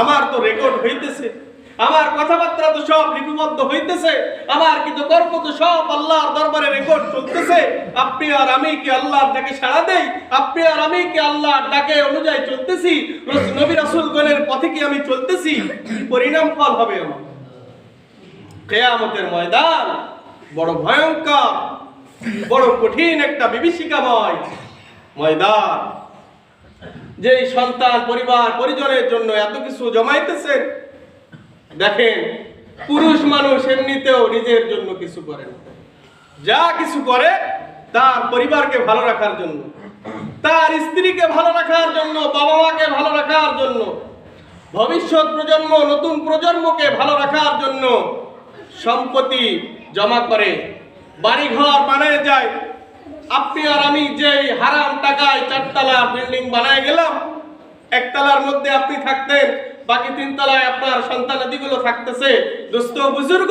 আমার তো রেকর্ড হইতেছে। আমার কথাবার্তা তো সব লিপিবদ্ধ হইতেছে। আমার কিন্তু কর্ম তো সব আল্লাহর দরবারে রেকর্ড চলতেছে। আপনি আর আমি কি আল্লাহর ডাকে সাড়া দেই? আপনি আর আমি কি আল্লাহর ডাকে অনুযায়ী চলতেছি? নবী রাসূলগণের পথে কি আমি চলতেছি? পরিণাম ফল হবে আমার? কেয়ামতের ময়দান বড় ভয়ঙ্কর, বড় কঠিন একটা বিভীষিকাময় ময়দান। যে সন্তান, পরিবার, পরিজনের জন্য এত কিছু জমাইতেছেন, দেখেন, পুরুষ মানুষ এমনিতেও নিজের জন্য কিছু করে। যা কিছু করে তার পরিবারকে ভালো রাখার জন্য, তার স্ত্রীকে ভালো রাখার জন্য বাবা মাকে ভালো রাখার জন্য, ভবিষ্যৎ প্রজন্ম, নতুন প্রজন্মকে ভালো রাখার জন্য সম্পত্তি জমা করে, বাড়িঘর বানায় যায় আপনি আর আমি যে হারাম টাকায় চারতলা বিল্ডিং বানায় গেলাম একতলার মধ্যে আপনি থাকতেন বাকি তিন তলায় আপনার সন্তানাদিগুলো থাকতেছে। দোস্ত বুজুর্গ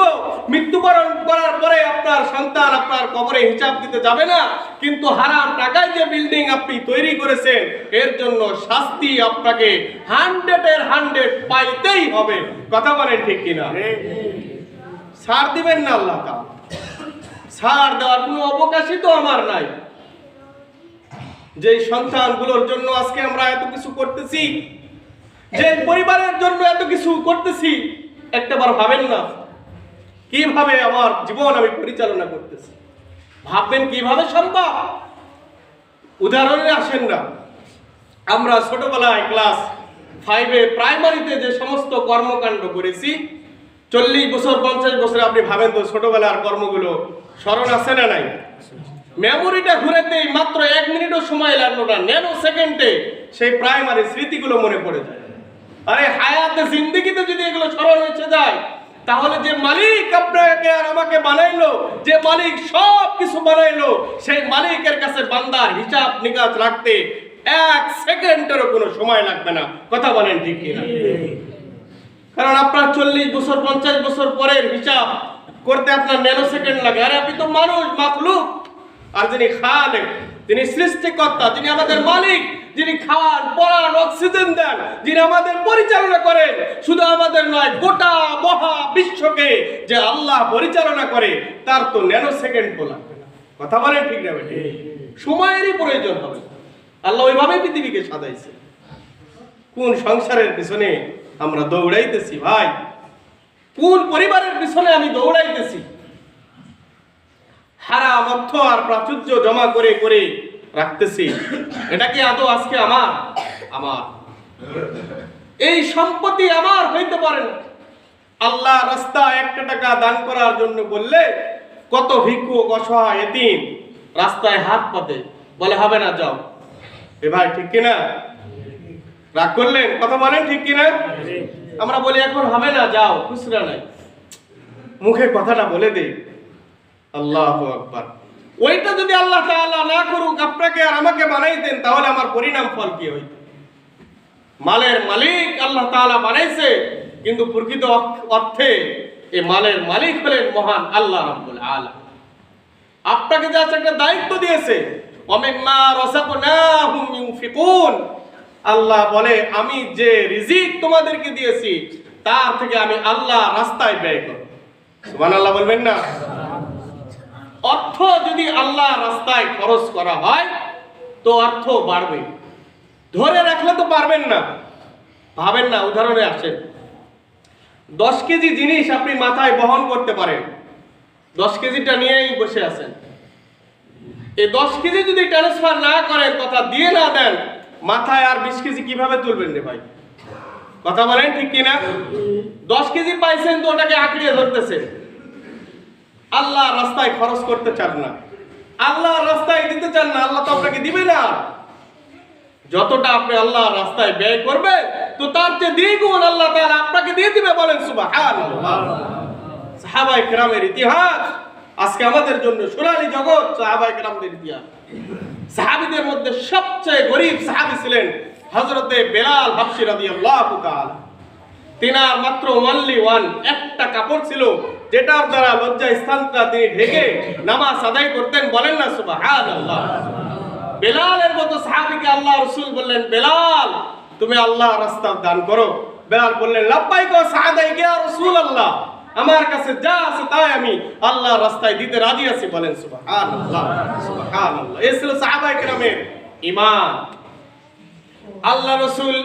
মৃত্যুবরণ করার পরে আপনার সন্তান আপনার কবরে হিসাব দিতে যাবে না কিন্তু হারাম টাকায় যে বিল্ডিং আপনি তৈরি করেছেন এর জন্য শাস্তি আপনাকে হান্ড্রেডের হান্ড্রেড পাইতেই হবে। কথা বলেন ঠিক কিনা? ছাড় দিবেন না আল্লাহ। ছাড় দেওয়ার কোনো অবকাশই তো আমার নাই। যে সন্তানগুলোর জন্য আজকে আমরা এত কিছু করতেছি যে পরিবারের জন্য এত কিছু করতেছি, একটাবার ভাবেন না কীভাবে আমার জীবন আমি পরিচালনা করতেছি। ভাববেন কীভাবে সম্ভব? উদাহরণে আসেন না। আমরা ছোটবেলায় ক্লাস ফাইভে প্রাইমারিতে যে সমস্ত কর্মকাণ্ড করেছি, চল্লিশ বছর, পঞ্চাশ বছরে, আপনি ভাবেন তো ছোটবেলার কর্মগুলো স্মরণ আছে না নাই? মেমোরিটা ঘুরেতেই মাত্র এক মিনিটও সময় লাগল না ন্যানো সেকেন্ডে সেই প্রাইমারি স্মৃতিগুলো মনে পড়ে যায়। আরে হায়াতে জিন্দিগিতে যদি এগুলো স্মরণ হয়েছে যায় তাহলে যে মালিক আপনাকে আর আমাকে বানাইলো যে মালিক সব কিছু বানাইলো সেই মালিকের কাছে বান্দার হিসাব নিকাশ রাখতে এক সেকেন্ডেরও কোনো সময় লাগবে না। কথা বলেন ঠিক কিনা? কারণ আপনার চল্লিশ বছর পঞ্চাশ বছর পরের হিসাব করতে আপনার ন্যানো সেকেন্ড লাগে। আরে আপনি তো মানুষ, মাখলুক। আর যিনি খালেক তিনি সৃষ্টিকর্তা তিনি আমাদের মালিক, যিনি খাওয়ান পড়ান অক্সিজেন দেন, যিনি আমাদের পরিচালনা করেন, শুধু আমাদের নয়, গোটা মহা বিশ্বকে যে আল্লাহ পরিচালনা করে, তার তো ন্যানো সেকেন্ড বলা কথা বলেন ঠিক না সময়েরই প্রয়োজন হবে। আল্লাহ ওইভাবে পৃথিবীকে সাজাইছে। কোন সংসারের পিছনে আমরা দৌড়াইতেছি, ভাই? কোন পরিবারের পিছনে আমি দৌড়াইতেছি? হারা অর্থ আর প্রাচুর্য জমা করে করে রাখতেছি। এটা কি আদৌ আজকে আমার? আমার। এই সম্পত্তি আমার হইতে পারে না। আল্লাহ রাস্তা একটা টাকা দান করার জন্য বললে, কত ভিক্ষুক অসহায় এতিম রাস্তায় হাত পাতে। বলে, হবে না, যাও। এ ভাই, ঠিক কিনা? রাগ করলেন? কথা বলেন, ঠিক কিনা? আমরা বলি এখন হবে না, যাও, খুচরা নাই। মুখে কথাটা বলে দে আল্লাহ আকবার। ওইটা যদি আল্লাহ তাআলা না করুক, আপনাকে আর আমাকে বানাইতেন তাহলে আমার পরিণাম ফল কি হইত? মালের মালিক আল্লাহ তাআলা বানাইছে, কিন্তু প্রকৃত অর্থে এই মালের মালিক হলেন মহান আল্লাহ রাব্বুল আলামিন। আপনাকে যা একটা দায়িত্ব দিয়েছে অমিম্মা রাযাকনাহুম ইউনফিকুন আল্লাহ বলে, আমি যে রিজিক তোমাদেরকে দিয়েছি, তার থেকে আমি আল্লাহ রাস্তায় ব্যয় করব। সুবহানাল্লাহ বলবেন না? অর্থ যদি আল্লাহ রাস্তায় খরচ করা হয়, তো অর্থ বাড়বে। ধরে রাখলে তো পারবেন না। ভাবেন না, উদাহরণে আসেন। দশ কেজি জিনিস আপনি মাথায় বহন করতে পারেন। দশ কেজিটা নিয়েই বসে আছেন। এই দশ কেজি যদি ট্রান্সফার না করেন তথা দিয়ে না দেন মাথায় আর বিশ কেজি কীভাবে তুলবেন রে ভাই? কথা বলেন, ঠিক কিনা? দশ কেজি পাইছেন তো ওটাকে আঁকড়িয়ে ধরতেছেন আল্লাহ রাস্তায় খরচ করতে চান না। আল্লাহ রাস্তায় দিতে চান না, আল্লাহ তো আপনাকে দিবে না। যতটা আপনি আল্লাহ রাস্তায় ব্যয় করবেন তো তার চেয়ে দ্বিগুণ আল্লাহ তাআলা আপনাকে দিয়ে দিবে বলেন সাহাবাই কেরামের ইতিহাস আজকে আমাদের জন্য সোনালী জগৎ সাহাবাই কেরামদের ইতিহাস। সাহাবিদের মধ্যে সবচেয়ে গরিব সাহাবি ছিলেন হজরতে বেলাল হাফসি রাদিয়াল্লাহু তাআলা। তিনার মাত্র ওয়ানলি ওয়ান একটা কাপড় ছিল, যেটার দ্বারা লজ্জা স্থানটা তিনি ঢেকে নামাজ আদায় করতেন, বলেন না সুবহানাল্লাহ। বেলালের মতো সাহাবীকে আল্লাহ রসুল বললেন, বেলাল, তুমি আল্লাহ রাস্তা দান করো। বেলাল বললেন, লাব্বাইক ওয়া সাদাইক ইয়া রাসূলুল্লাহ। আমার কাছে যা আছে তাই আমি আল্লাহ রাস্তায় দিতে রাজি আছি, বলেন সুবহানাল্লাহ আল্লাহ রসুল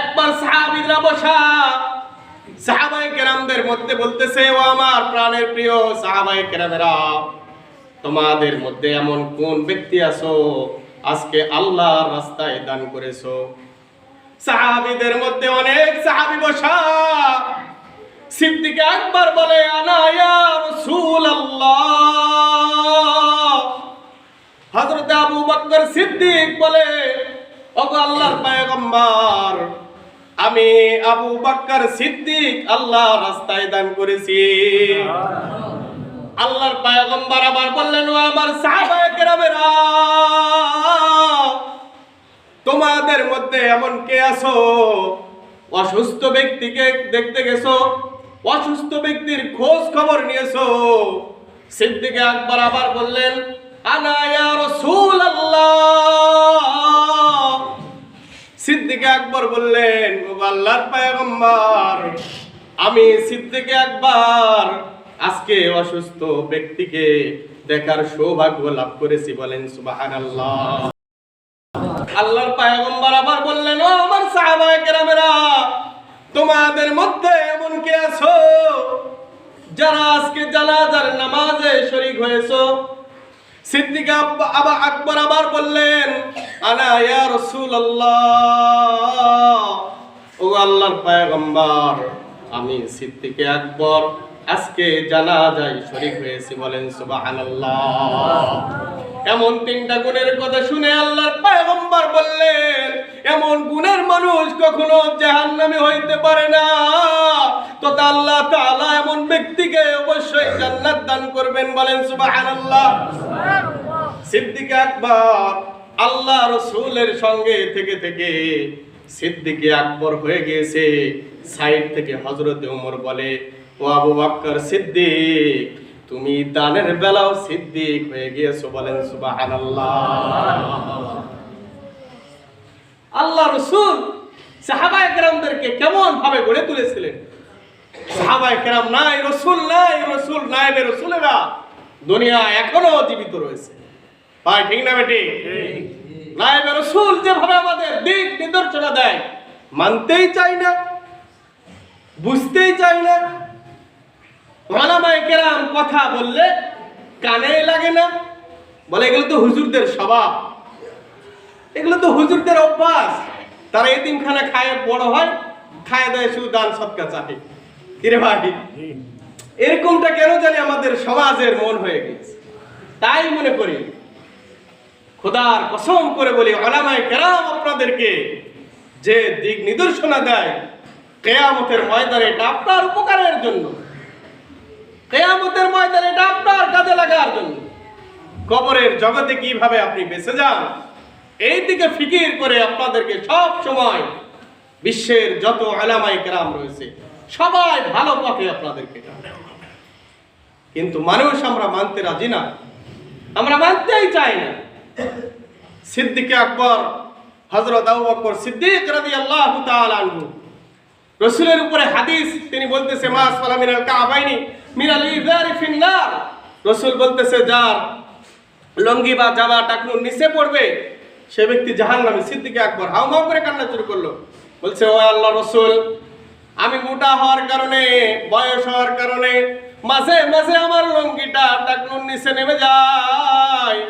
একবার সাহাবীরা বসা, সাহাবায়ে কেরামদের মধ্যে বলতেছে, ও আমার প্রাণের প্রিয় সাহাবায়ে কেরামেরা, তোমাদের মধ্যে এমন কোন ব্যক্তি আছো আজকে আল্লাহর রাস্তায় দান করেছ? সাহাবীদের মধ্যে অনেক সাহাবী বসা সিদ্দিক আকবর বলে, আনা ইয়া রাসূলুল্লাহ। হযরত আবু বকর সিদ্দিক বলে, ওগো আল্লাহর পয়গম্বর, আমি আবু বকর সিদ্দিক আল্লাহ রাস্তায় দান করেছি। আল্লাহর পয়গম্বর আবার বললেন, ও আমার সাহাবায়ে কেরামেরা, তোমাদের মধ্যে এমন কে আছো? অসুস্থ ব্যক্তিকে দেখতে গেছো? অসুস্থ ব্যক্তির খোঁজ খবর নিয়েছো? সিদ্দিকে আকবর আবার বললেন সিদ্দিকে আকবর বললেন আল্লাহর পয়গম্বর, আমি সিদ্দিকে আকবর। আজকে অসুস্থ ব্যক্তিকে দেখার সৌভাগ্য লাভ করেছি বলেন, সুবহানাল্লাহ। আল্লাহর পয়গম্বর আবার বললেন, ও আমার সাহাবায়ে কেরামেরা তোমাদের মধ্যে এমন কে আছো? যারা আজকে জানাজার নামাজে শরীক হয়েছো? সিদ্দিক আব- আকবর আবার বললেন আনা ইয়া রাসূলুল্লাহ। ও আল্লাহর পয়গম্বর আমি সিদ্দিকে আকবর আজকে জানাজায় শরীক হয়েছি বলেন সুবহানাল্লাহ। এমন তিনটা গুণের কথা শুনে আল্লাহর পয়গম্বর বললেন এমন গুণের মানুষ কখনো জাহান্নামে হইতে পারে না। তো তা আল্লাহ তাআলা এমন ব্যক্তিকে অবশ্যই জান্নাত দান করবেন বলেন সুবহানাল্লাহ। সিদ্দিক আকবর আল্লাহ রসুলের সঙ্গে থেকে থেকে সিদ্দিকে আকবর হয়ে গিয়েছে। সাইড থেকে হজরত উমর বলে ও আবু বাক্কর সিদ্দিক তুমি দানের বেলাও সিদ্দিক হয়ে গিয়েছো বলেন সুবহানাল্লাহ। আল্লাহ রসুল সাহাবায়ে কেরামদেরকে কেমন ভাবে গড়ে তুলেছিলেন? সাহাবায়ে কেরাম নাই, রসুল নাই, রসুল নাইবে রসুলেরা দুনিয়া এখনও জীবিত রয়েছে। ভাই, ঠিক না বেটি? নাইবে রসুল যেভাবে আমাদের দিক নিদর্শনা দেয়, মানতেই চাই না, বুঝতেই চাই না। ওলামায়ে কেরাম কথা বললে কানে লাগে না। বলে, এগুলো তো হুজুরদের স্বভাব। এগুলো তো হুজুরদের অভ্যাস। তারা এতিমখানা খায়, বড় হয়, খায় দেয় শুধু দান সৎকা চাহে কিরে ভাই? এরকমটা কেন জানি আমাদের সমাজের মন হয়ে গেছে। তাই মনে করি, খোদার কসম করে বলি অলামায় কেরাম আপনাদেরকে যে দিক নিদর্শনা দেয়, কেয়ামতের ময়দানে এটা আপনার উপকারের জন্য। কেয়ামতের ময়দানে এটা আপনার কাজে লাগার জন্য। কবরের জগতে কীভাবে আপনি বেঁচে যান এই দিকে ফিকির করে আপনাদেরকে সব সময় বিশ্বের যত আলামাই কেরাম রয়েছে, সবাই ভালো পথে আপনাদেরকে। কিন্তু মানুষ আমরা মানতে রাজি না, আমরা মানতেই চাই না সিদ্দিকে আকবর হজরত আবু সিদ্দিক রাদিয়াল্লাহু তাআলা আনহু, রসুলের উপরে হাদিস, তিনি বলতেছে মাস ফালা মিনাল কাবাইনি, মিনাল ইজারি ফিন্নার রসুল বলতেছে, যার লঙ্গি বা জামা টাকনুর নিচে পড়বে সে ব্যক্তি জাহান নামে সিদ্দিকে আকবর হাউ মাউ করে কান্না শুরু করল। বলছে, ও আল্লাহ রসুল, আমি মোটা হওয়ার কারণে, বয়স হওয়ার কারণে মাঝে মাঝে আমার লঙ্গিটা টাকনুর নিচে নেমে যায়।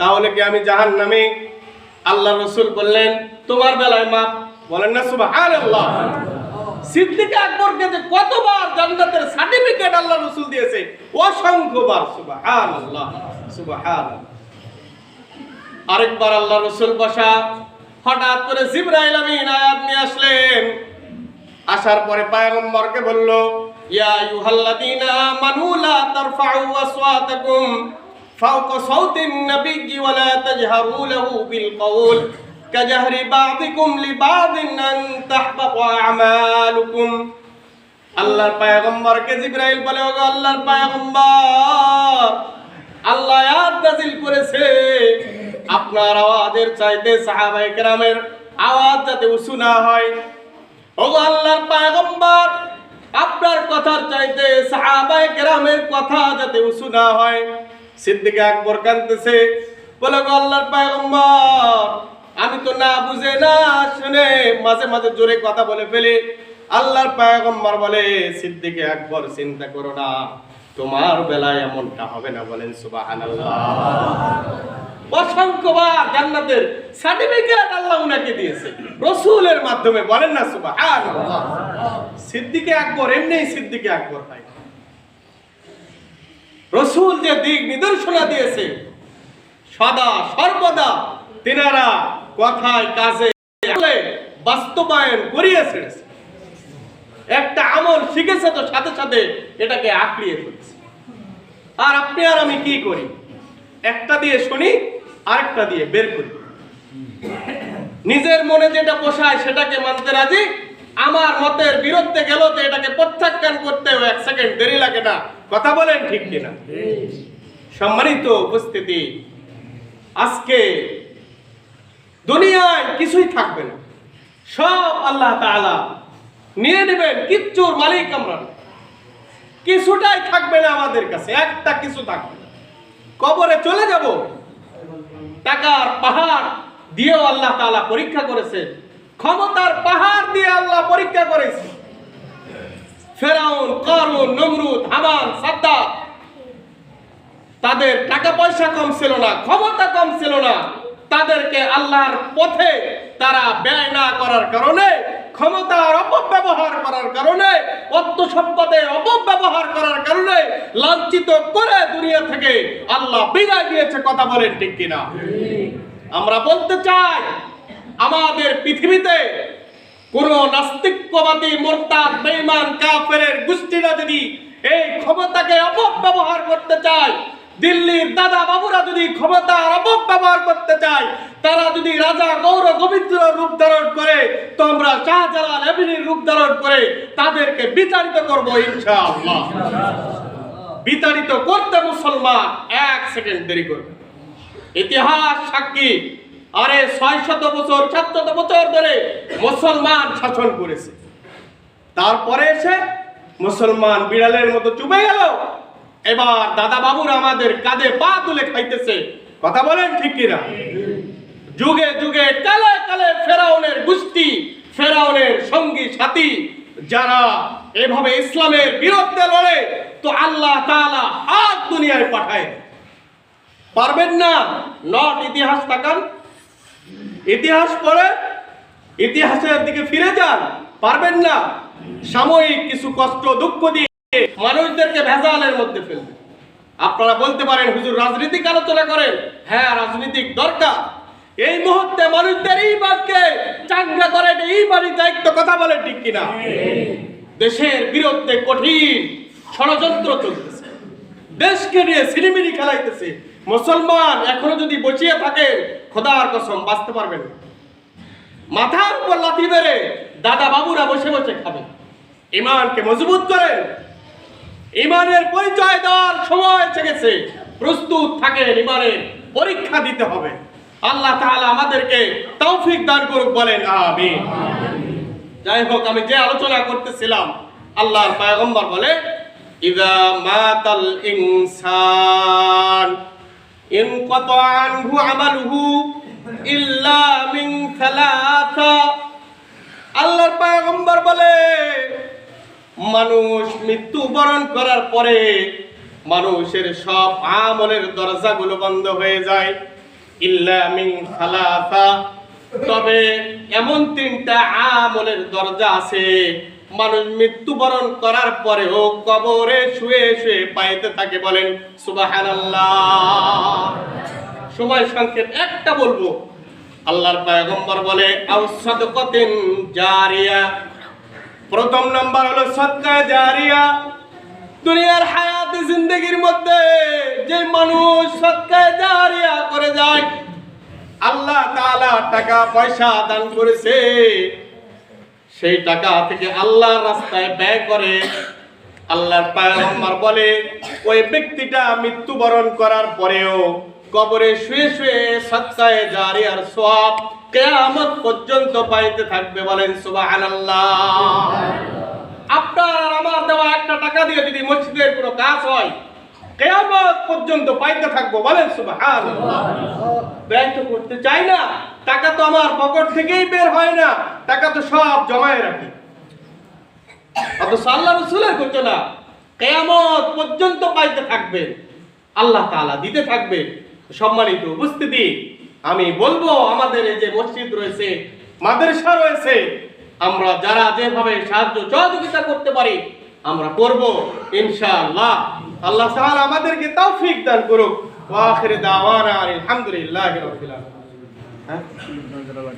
তাহলে কি আমি জাহান নামে আল্লাহ রসুল বললেন, তোমার বেলায় মাপ। বলেন না, সুবহানাল্লাহ। সিদ্দিক আকবরকে যে কতবার জান্নাতের সার্টিফিকেট আল্লাহ রসুল দিয়েছে, অসংখ্যবার, সুবহানাল্লাহ সুবহানাল্লাহ। আরেকবার আল্লাহ রসুল বসা, হঠাৎ করে জিব্রাইল আমিন আয়াত নিয়ে আসলেন। আসার পরে পায়গম্বরকে বলল, ইয়া আইয়ুহাল্লাযীনা আমানু লা তারফাউ আসওয়াতাকুম, ফাওকা সাওতিন নাবিয়্যি ওয়া লা তাজহারু লাহু বিল কওল, কাজহরি বাযিকুম লিবাযিন আন তাহবাতা আমালুকুম। আল্লাহর পায়গম্বরকে জিব্রাইল বলে, ওগো আল্লাহর পায়গম্বর, আল্লাহ আয়াত নাযিল করেছে। আপনার আওয়াজের চাইতে সাহাবাই কেরামের আওয়াজ যাতে উঁচু না হয়। ওগো আল্লাহর পয়গম্বর আপনার কথার চাইতে সাহাবায়ে কেরামের কথা যাতে উঁচু না হয়। সিদ্দিক আকবর কাঁদতেছে, বলে আল্লাহর পয়গম্বর আমি তো না বুঝে, না শুনে মাঝে মাঝে জোরে কথা বলে ফেলি। আল্লাহর পয়গম্বর বলে, সিদ্দিক আকবর, চিন্তা করো না, তোমার বেলায় এমনটা হবে না বলেন সুবহানাল্লাহ। অসংখ্যবার জান্নাতের সার্টিফিকেট আল্লাহ উনাকে দিয়েছে। রসুলের মাধ্যমে বলেন না, সুবহানাল্লাহ। সিদ্দিকে সিদ্দিকে রসুল যে দিক নিদর্শনা দিয়েছে, সদা, সর্বদা তিনারা কথায়, কাজে বাস্তবায়ন করিয়ে ছেড়েছে। একটা আমল শিখেছে তো সাথে সাথে এটাকে আঁকড়িয়ে ফেলেছে। আর আপনি আর আমি কি করি? একটা দিয়ে শুনি আরেকটা দিয়ে বের করি। নিজের মনে যেটা পোষায় সেটাকে মানতে রাজি, আমার মতের বিরুদ্ধে গেল তো এটাকে প্রত্যাখ্যান করতেও এক সেকেন্ড দেরি লাগে না। কথা বলেন ঠিক কিনা? সম্মানিত উপস্থিতি, আজকে দুনিয়ায় কিছুই থাকবে না। সব আল্লাহ তাআলা নিয়ে নেবেন, কিচ্ছুর মালিক আমরা কিছুটাই থাকবে না আমাদের কাছে, একটা কিছু থাকবে না। কবরে চলে যাব টাকার পাহাড় দিয়েও আল্লাহ তালা পরীক্ষা করেছে। ক্ষমতার পাহাড় দিয়ে আল্লাহ পরীক্ষা করেছে। ফেরাউন, করুন, নমরুদ, হামান সাদ্দা তাদের টাকা পয়সা কম ছিল না, ক্ষমতা কম ছিল না। তাদেরকে আল্লাহর পথে তারা ব্যয় না করার কারণে, ক্ষমতার অপব্যবহার করার কারণে, অর্থ সম্পদের অপব্যবহার করার কারণে লাঞ্ছিত করে দুনিয়া থেকে আল্লাহ বিদায় দিয়েছে, কথা বলেন ঠিক কিনা? আমরা বলতে চাই, আমাদের পৃথিবীতে কোন নাস্তিক্যবাদী মোরতাদ, বেঈমান, কাফেরের গোষ্ঠীরা যদি এই ক্ষমতাকে অপব্যবহার করতে চায় দিল্লির দাদা বাবুরা যদি ক্ষমতার অপব্যবহার করতে চায়, তারা যদি রাজা গৌর গোবিন্দ রূপ ধারণ করে তো আমরা শাহজালাল এবিনির রূপ ধারণ করে, তাদেরকে বিতাড়িত করব ইনশাআল্লাহ। বিতাড়িত করতে মুসলমান এক সেকেন্ড দেরি করবে। ইতিহাস সাক্ষী, আরে ছয় শত বছর, সাত শত বছর ধরে মুসলমান শাসন করেছে। তারপরে এসে মুসলমান বিড়ালের মতো চুপে গেল। এবার দাদা বাবুর আমাদের কাঁধে পা তুলে খাইতেছে। কথা বলেন ঠিক কিনা? যুগে যুগে কালে কালে ফেরাউনের গোষ্ঠী, ফেরাউনের সঙ্গী সাথী, যারা এভাবে ইসলামের বিরুদ্ধে লড়ে, তো আল্লাহ তাআলা হাত দুনিয়ায় পাঠায়। পারবেন না? নট ইতিহাস তাকান। ইতিহাস পড়ে, ইতিহাসের দিকে ফিরে যান। পারবেন না? সাময়িক কিছু কষ্ট, দুঃখ দিয়ে মানুষদেরকে ভেজালের মধ্যে ফেলবে। আপনারা বলতে পারেন, হুজুর, রাজনৈতিক আলোচনা করেন। হ্যাঁ রাজনৈতিক দরকার। এই মুহূর্তে মানুষদের এই বাদকে চাঙ্গা করেন এই বাড়ির দায়িত্ব কথা বলে ঠিক কিনা? দেশের বিরুদ্ধে কঠিন ষড়যন্ত্র চলতেছে। দেশকে নিয়ে সিনেমিনি খেলাইতেছে। মুসলমান এখনও যদি বসিয়ে থাকে, খোদার কসম, বাঁচতে পারবেন মাথার উপর লাথি মেরে দাদা বাবুরা বসে বসে খাবে। ইমানকে মজবুত করেন। ইমানের পরিচয় দেওয়ার সময় এসে গেছে প্রস্তুত থাকেন ইমানের, পরীক্ষা দিতে হবে। আল্লাহ তাআলা আমাদেরকে তৌফিক দান করুক বলেন আমি যাই হোক, আমি যে আলোচনা করতেছিলাম, আল্লাহর পয়গম্বর বলে, ইদা মাতাল ইনসান ইনকাতা আনহু আমালুহু ইল্লা মিন আল্লাহর পয়গম্বর বলে মানুষ মৃত্যুবরণ করার পরে মানুষের সব আমলের দরজাগুলো বন্ধ হয়ে যায়। ইল্লা মিন সালাসা তবে এমন তিনটা আমলের দরজা আছে। মানুষ মৃত্যুবরণ করার পরেও কবরে শুয়ে শুয়ে পাইতে থাকে বলেন, সুবহানাল্লাহ। সময় সংক্ষেপ একটা বলব। আল্লাহর পয়গম্বর বলে, আও সাদকাতিন জারিয়া প্রথম নাম্বার হলো সদকা জারিয়া। দুনিয়ার হায়াতে, জিন্দগির মধ্যে যে মানুষ সদকা জারিয়া করে যায়, আল্লাহ তাআলা টাকা, পয়সা দান করেছে। সেই টাকা থেকে আল্লাহর রাস্তায় ব্যয় করে। আল্লাহর পয়গম্বর বলে, ওই ব্যক্তিটা মৃত্যুবরণ করার পরেও কবরে শুয়ে শুয়ে সৎকায়ে জারিয়ার সওয়াব কেয়ামত পর্যন্ত পাইতে থাকবে বলেন, সুবহানাল্লাহ। আপনার আমার দেওয়া একটা টাকা দিয়ে যদি মসজিদের কোনো কাজ হয়, কেয়ামত পর্যন্ত পাইতে থাকব বলেন, সুবহানাল্লাহ। ব্যয় তো করতে চাই না, টাকা তো আমার পকেট থেকেই বের হয় না, টাকা তো সব জমায় রাখি। অথচ আল্লাহ রসুলের ঘোষণা, কেয়ামত পর্যন্ত পাইতে থাকবে আল্লাহ তাআলা দিতে থাকবে সম্মানিত উপস্থিতি। আমি বলব, আমাদের এই যে মসজিদ রয়েছে, মাদ্রাসা রয়েছে, আমরা যারা যেভাবে সাহায্য সহযোগিতা করতে পারি, আমরা করব, ইনশাআল্লাহ। আল্লাহ তাআলা আমাদেরকে তৌফিক দান করুক। ওয়া আখির দাওয়ানা আলহামদুলিল্লাহি রাব্বিল আলামিন। হ্যাঁ?